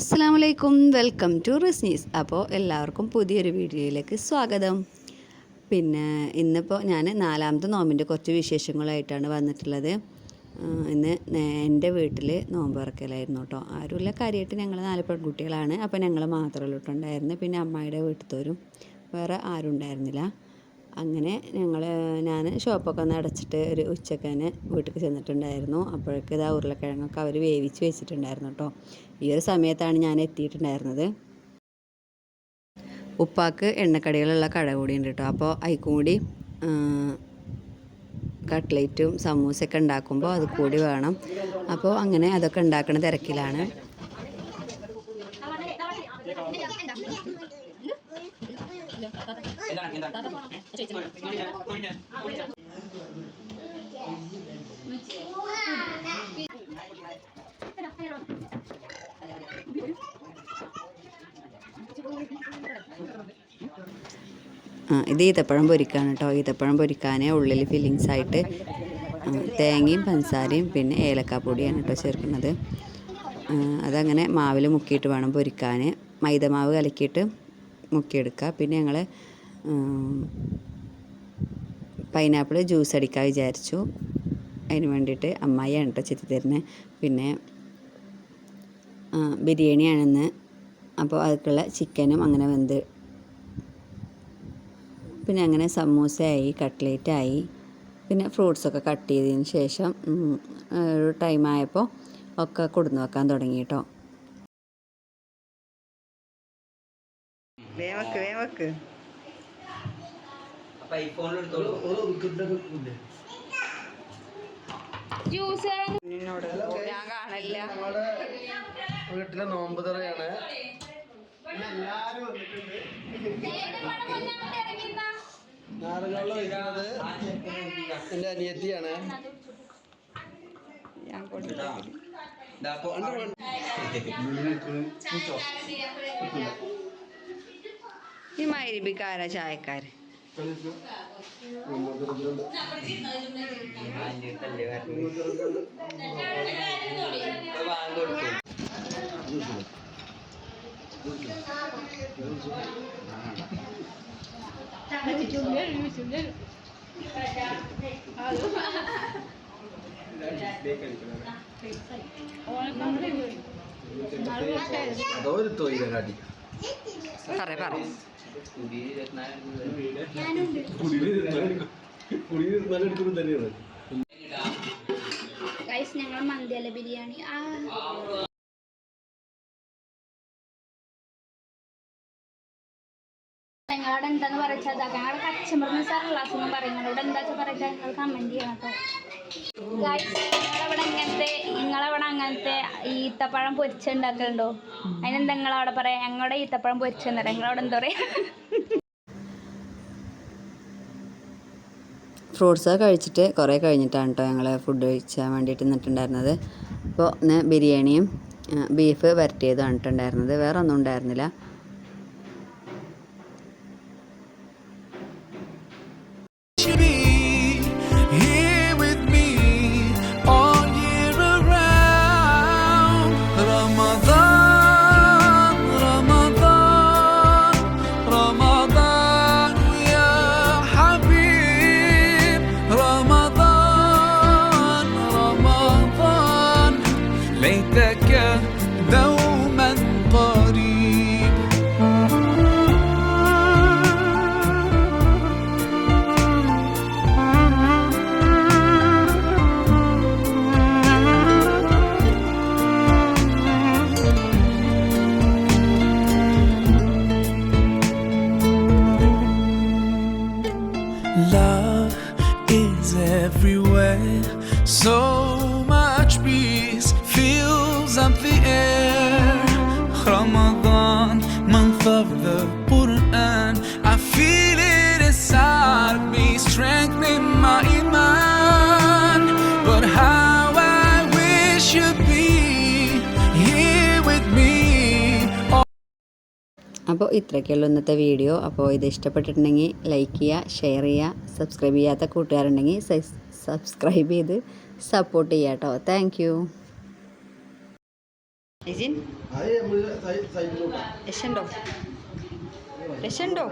അസ്സാം വലൈക്കും welcome to റിസ്നീസ് അപ്പോൾ എല്ലാവർക്കും പുതിയൊരു വീഡിയോയിലേക്ക് സ്വാഗതം. പിന്നെ ഇന്നിപ്പോൾ ഞാൻ നാലാമത്തെ നോമ്പിന്റെ കുറച്ച് വിശേഷങ്ങളായിട്ടാണ് വന്നിട്ടുള്ളത്. ഇന്ന് എന്റെ വീട്ടിൽ നോമ്പ് ഇറക്കലായിരുന്നു കേട്ടോ ആരുമില്ല കാര്യമായിട്ട് ഞങ്ങൾ നാല് പെൺകുട്ടികളാണ്. അപ്പോൾ ഞങ്ങൾ മാത്രമേ ഇട്ടുണ്ടായിരുന്നു പിന്നെ അമ്മായിയുടെ വീട്ടിലത്തോരും വേറെ ആരും ഉണ്ടായിരുന്നില്ല. അങ്ങനെ ഞങ്ങൾ ഞാൻ ഷോപ്പൊക്കെ ഒന്ന് അടച്ചിട്ട് ഒരു ഉച്ചയ്ക്ക് തന്നെ വീട്ടിൽ ചെന്നിട്ടുണ്ടായിരുന്നു. അപ്പോഴേക്ക് ഇതാ ഉരുളക്കിഴങ്ങൊക്കെ അവർ വേവിച്ച് വെച്ചിട്ടുണ്ടായിരുന്നു കേട്ടോ ഈ ഒരു സമയത്താണ് ഞാൻ എത്തിയിട്ടുണ്ടായിരുന്നത്. ഉപ്പാക്ക് എണ്ണക്കടികളുള്ള കട കൂടി ഉണ്ട് കേട്ടോ അപ്പോൾ അതിക്കൂടി കട്ട്ലേറ്റും സമൂസയൊക്കെ ഉണ്ടാക്കുമ്പോൾ അത് കൂടി വേണം. അപ്പോൾ അങ്ങനെ അതൊക്കെ ഉണ്ടാക്കുന്ന തിരക്കിലാണ്. ഇത് ഈത്തപ്പഴം പൊരിക്കാണ് കേട്ടോ. ഈത്തപ്പഴം പൊരിക്കാൻ ഉള്ളിൽ ഫില്ലിങ്സ് ആയിട്ട് തേങ്ങയും പഞ്ചസാരയും പിന്നെ ഏലക്കാപ്പൊടിയാണ് കേട്ടോ ചേർക്കുന്നത്. അതങ്ങനെ മാവിൽ മുക്കിയിട്ട് വേണം പൊരിക്കാൻ മൈദമാവ് കലക്കിയിട്ട് മുക്കിയെടുക്കുക. പിന്നെ ഞങ്ങൾ പൈനാപ്പിൾ ജ്യൂസ് അടിക്കാൻ വിചാരിച്ചു. അതിന് വേണ്ടിയിട്ട് അമ്മായിയാണ് കേട്ടോ ചെത്തി തരുന്നത് പിന്നെ ബിരിയാണിയാണെന്ന് അപ്പോൾ അതിലേക്കുള്ള ചിക്കനും അങ്ങനെ വെന്ത്. പിന്നെ അങ്ങനെ സമൂസയായി കട്ട്ലേറ്റായി. പിന്നെ ഫ്രൂട്ട്സൊക്കെ കട്ട് ചെയ്തതിന് ശേഷം ഒരു ടൈം ആയപ്പോൾ ഒക്കെ കൊടുന്ന് വെക്കാൻ തുടങ്ങി കേട്ടോ വേമക്ക് അപ്പൊ ഐഫോണിലെടുത്തോളൂ എന്നോട് ഞാൻ കാണില്ല വീട്ടിലെ നോമ്പ് തറയാണ് വയ്ക്കുന്നത് എന്റെ അനിയത്തിയാണ് ഞാൻ കൊടുത്തു ഈ മൈരിബിക്കാരാ ചായക്കാര്? അതോ ഒരു തൊഴിലാടി. പറ പറ കുടിയിരുന്നാലും തന്നെയാണ് ഞങ്ങൾ മന്തിയല്ല ബിരിയാണി. ആ. നിങ്ങളോട് എന്താന്ന് പറച്ചാൽ ഞങ്ങളുടെ കച്ചമ്പറിന് സാർ ക്ലാസ് പറയുന്നത് ഇവിടെ എന്താ പറച്ചാൽ നിങ്ങൾ കമന്റ് ചെയ്യണം കേട്ടോ. അങ്ങനത്തെ ഈത്തപ്പഴം പൊരിച്ചുണ്ടാക്കലുണ്ടോ? അതിനെന്താ നിങ്ങളവിടെ പറയാ? ഞങ്ങളുടെ ഈത്തപ്പഴം പൊരിച്ചു തന്നെ നിങ്ങളവിടെ എന്താ പറയാ? ഫ്രൂട്ട്സ് കഴിച്ചിട്ട് കുറേ കഴിഞ്ഞിട്ടാണ് കേട്ടോ ഞങ്ങൾ ഫുഡ് കഴിക്കാൻ വേണ്ടിയിട്ട് നിന്നിട്ടുണ്ടായിരുന്നത്. അപ്പോൾ ബിരിയാണിയും ബീഫ് ബീഫ് വരട്ടിയതുമാണ് ഇട്ടുണ്ടായിരുന്നത് വേറെ ഒന്നും ഉണ്ടായിരുന്നില്ല. ليتك دوما قريب. Love is everywhere. So അപ്പോൾ ഇത്രയ്ക്കുള്ളൂ ഇന്നത്തെ വീഡിയോ. അപ്പോൾ ഇത് ഇഷ്ടപ്പെട്ടിട്ടുണ്ടെങ്കിൽ ലൈക്ക് ചെയ്യുക ഷെയർ ചെയ്യുക സബ്സ്ക്രൈബ് ചെയ്യാത്ത കൂട്ടുകാരുണ്ടെങ്കിൽ സബ്സ്ക്രൈബ് ചെയ്ത് സപ്പോർട്ട് ചെയ്യുക കേട്ടോ. Thank you രക്ഷണ്ടോ രക്ഷണ്ടോ